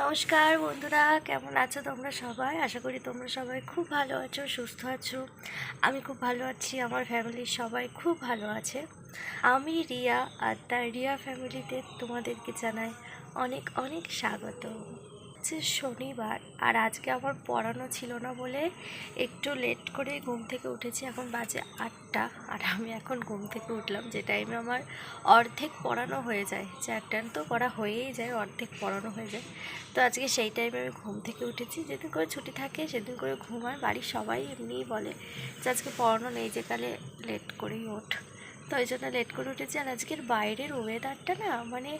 নমস্কার বন্ধুরা, কেমন আছো তোমরা সবাই? আশা করি তোমরা সবাই খুব ভালো আছো, সুস্থ আছো। আমি খুব ভালো আছি, আমার ফ্যামিলির সবাই খুব ভালো আছে। আমি রিয়া আর তার রিয়া ফ্যামিলিতে তোমাদেরকে জানাই অনেক অনেক স্বাগত হচ্ছে শনিবার। আর আজকে আমার পড়ানো ছিল না বলে একটু লেট করে ঘুম থেকে উঠেছি। এখন বাজে আটটা। আর আমি এখন ঘুম থেকে উঠলাম। যে টাইমে আমার অর্ধেক পড়ানো হয়ে যায়। চার টান তো করা হয়েই যায়, অর্ধেক পড়ানো হয়ে যায়। তো আজকে সেই টাইমে আমি ঘুম থেকে উঠেছি। যেদিন করে ছুটি থাকে, সেদিন করে ঘুমায় বাড়ির সবাই এমনিই বলে যে, আজকে পড়ানো নেই, যে কালে লেট করেই ওঠ। তো ওই জন্য লেট করে উঠেছি। আর আজকের বাইরের ওয়েদারটা না মানে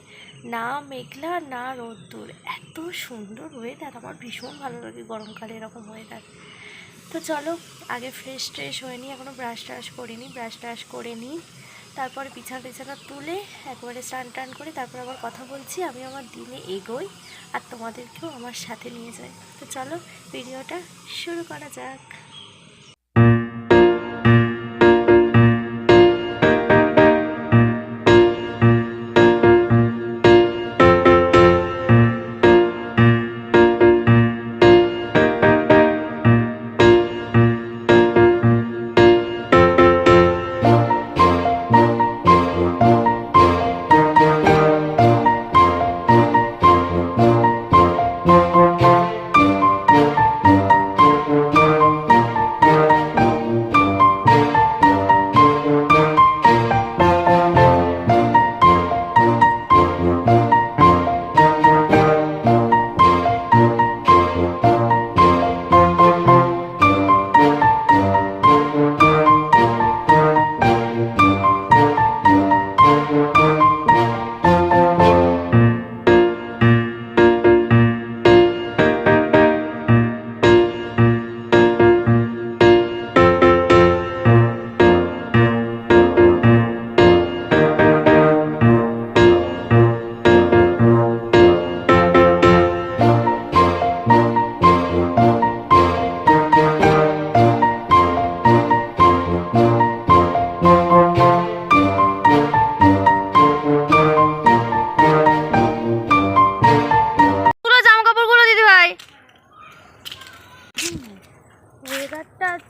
না মেঘলা, না রোদ্দুর, এত সুন্দর ওয়েদার আমার ভীষণ ভালো লাগে গরমকালে এরকম ওয়েদার তো চলো, আগে ফ্রেশ ট্রেশ হয়ে নিই এখনও ব্রাশ ট্রাশ করিনি ব্রাশ ট্রাশ করে নিই। তারপরে বিছানা টিছানা তুলে একবারে স্নান টান করে তারপর আবার কথা বলছি, আমি আমার দিনে এগোই আর তোমাদেরকেও আমার সাথে নিয়ে যাই। তো চলো ভিডিওটা শুরু করা যাক।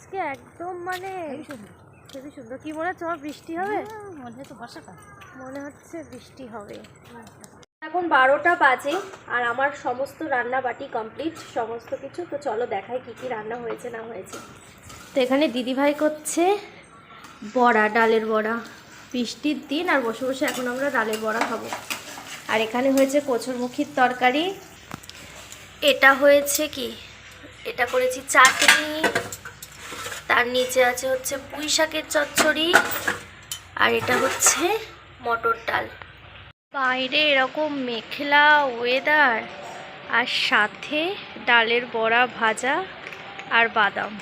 আজকে একদম মানে খুবই সুন্দর। কি মনে হচ্ছে আমার বৃষ্টি হবে? মনে তো বর্ষাকাল। মনে হচ্ছে বৃষ্টি হবে। এখন বারোটা বাজে আর আমার সমস্ত রান্না বাটি কমপ্লিট সমস্ত কিছু। তো চলো দেখাই কি কি রান্না হয়েছে না হয়েছে। তো এখানে দিদিভাই করছে বড়া ডালের বড়া। বৃষ্টির দিন আর বসে বসে এখন আমরা ডালের বড়া খাব। আর এখানে হয়েছে কচুরমুখির তরকারি। এটা হয়েছে কি? এটা করেছি চাটনি। তার নিচে আছে হচ্ছে পুঁই শাকের চচ্চড়ি আর এটা হচ্ছে মটর ডাল। বাইরে এরকম মেঘলা ওয়েদার আর সাথে ডালের বড়া ভাজা আর বাদাম।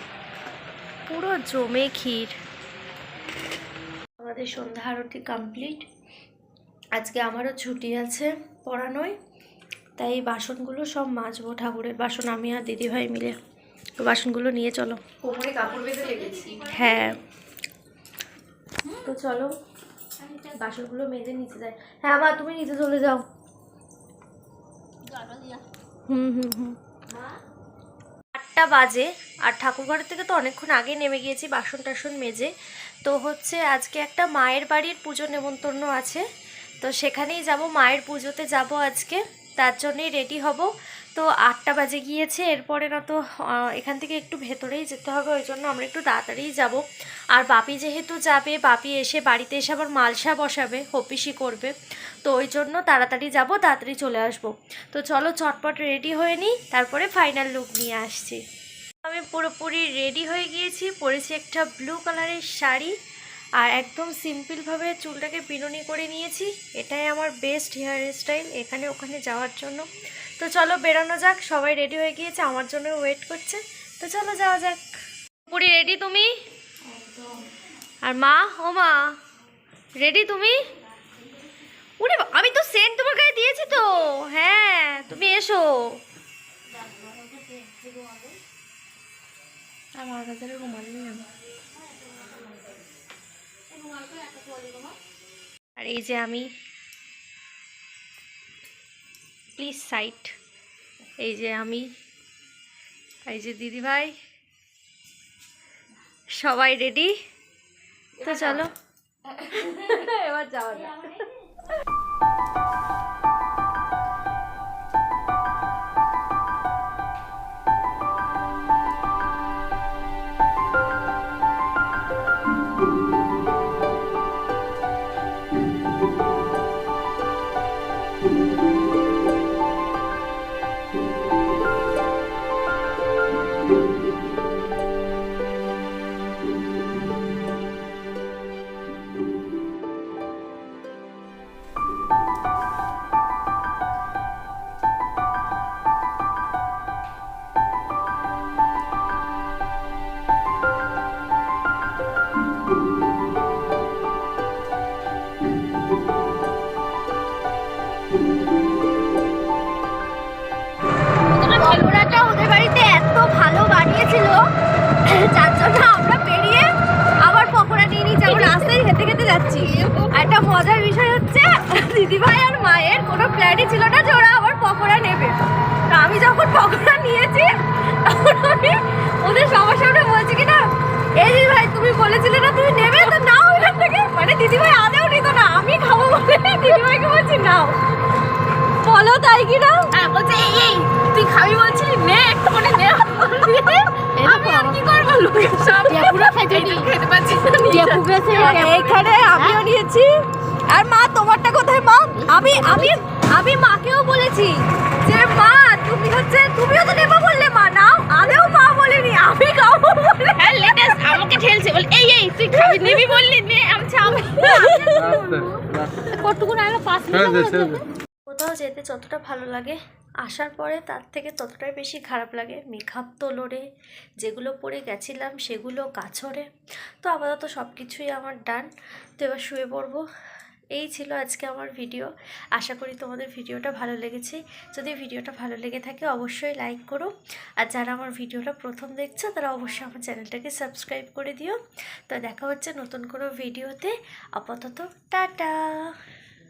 পুরো জমে ক্ষীর। আমাদের সন্ধ্যা আরতি কমপ্লিট। আজকে আমারও ছুটি আছে পড়ানোয় তাই বাসনগুলো সব মাজবো ঠাকুরের। বাসন আমি আর দিদিভাই মিলে তো বাসনগুলো নিয়ে চলো। কোমরে কাপড় বেঁধে লেগেছি হ্যাঁ। তো চলো বাসনগুলো মেজে নিচে যায় হ্যাঁ মা তুমি নিচে চলে যাও। হুম হুম হুম। আটটা বাজে আর ঠাকুরঘরের থেকে তো অনেকক্ষণ আগে নেমে গিয়েছি বাসন টাসন মেজে। তো হচ্ছে আজকে একটা মায়ের বাড়ির পুজো নেমন্তন্ন আছে। তো সেখানেই যাব মায়ের পুজোতে যাব আজকে। তার জন্যই রেডি হব। তো আটটা বাজে গিয়েছে, এরপরে না তো এখান থেকে একটু ভেতরেই যেতে হবে, ওই জন্য আমরা একটু তাড়াতাড়িই যাব। আর বাপি যেহেতু যাবে, বাপি এসে বাড়িতে এসে আবার মালসা বসাবে, হপিসি করবে। তো ওই জন্য তাড়াতাড়ি যাব, তাড়াতাড়ি চলে আসব। তো চলো চটপট রেডি হয়ে নিই, তারপরে ফাইনাল লুক নিয়ে আসছি। আমি পুরোপুরি রেডি হয়ে গিয়েছি, পরেছি একটা ব্লু কালারের শাড়ি। আর একদম সিম্পলভাবে চুলটাকে পিননি করে নিয়েছি। এটাই আমার বেস্ট হেয়ার স্টাইল এখানে ওখানে যাওয়ার জন্য। তো চলো বেরোনো যাক সবাই রেডি হয়ে গিয়েছে আমার জন্য ওয়েট করছে। তো চলো যাওয়া যাক। পুরি রেডি তুমি? আর মা? ও মা রেডি তুমি? উরে আমি তো সেন্ট তোমার গায়ে দিয়েছি তো। হ্যাঁ তুমি এসো। আমার কাছে রুমাল নেই আর এই যে আমি প্লিজ সাইট এই যে আমি এই যে দিদি ভাই সবাই রেডি তো চলো। এবার যাওয়া যাক। দিদিভাই আর মায়ের কোনো প্ল্যানই ছিল না যে ওরা আবার পকোড়া নেবে। তো আমি যখন পকোড়া নিয়েছি তখন আমি ওদের সবার সামনে বলছি কি না এই দিদিভাই তুমি বলেছিলে না তুমি নেবে তো নাও এখান থেকে। মানে দিদিভাই আদেও নিত না আমি খাব বলে দিদিভাইকে বলছি নাও। বলো তাই কি না? হ্যাঁ বলছে এই এই তুই খাবি? বলছিলি নে একটু করে নে। আমি আর কি করব? লোকের সব পুরো খাইতে খেতে পাচ্ছি এইখানে আমিও হ্যাঁ? নিয়েছি। আর মা তোমারটা কোথায়? আমি আমি আমি মাকেও বলেছি যে মা তুমি হচ্ছে তুমিও তো নেব বললে মা। নাও আমিও মা বলিনি আমি খাব বলে হ্যাঁ লেটেস্ট আমাকে ঠেলছে বল এই এই তুই খাবি নিবি বললি নে আমি আমি কতটুকু না পাঁচ মিনিট কোথাও যেতে যতটা ভালো লাগে আসার পরে তার থেকে ততটাই বেশি খারাপ লাগে। মেকআপ তো লোড়ে যেগুলো পরে গেছিলাম সেগুলো কাছরে তো আপাতত সব কিছুই আমার ডান। তো এবার শুয়ে পড়ব। এই ছিল আজকে আমার ভিডিও। আশা করি তোমাদের ভিডিওটা ভালো লেগেছে। যদি ভিডিওটা ভালো লেগে থাকে অবশ্যই লাইক করো। আর যারা আমার ভিডিওটা প্রথম দেখছ, তারা অবশ্যই আমার চ্যানেলটাকে সাবস্ক্রাইব করে দিও। তো দেখা হচ্ছে নতুন কোনো ভিডিওতে। আপাতত টাটা!